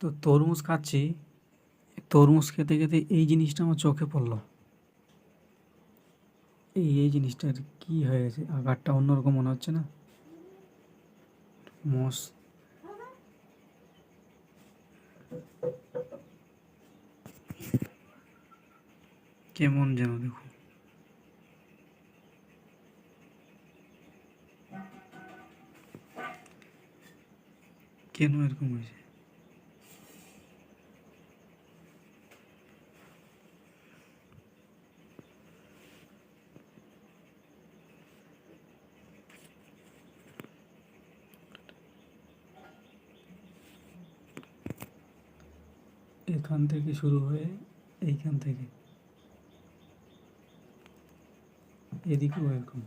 তো তরমুজ খাচ্ছি, তরমুজ খেতে খেতে এই জিনিসটা আমার চোখে পড়ল। এই এই জিনিসটার কি হয়ে গেছে? আকারটা অন্যরকম মনে হচ্ছে না? মস কেমন যেন দেখো। কেন এরকম হয়েছে? এখান থেকে শুরু হয়ে এইখান থেকে। এদিকেও এরকম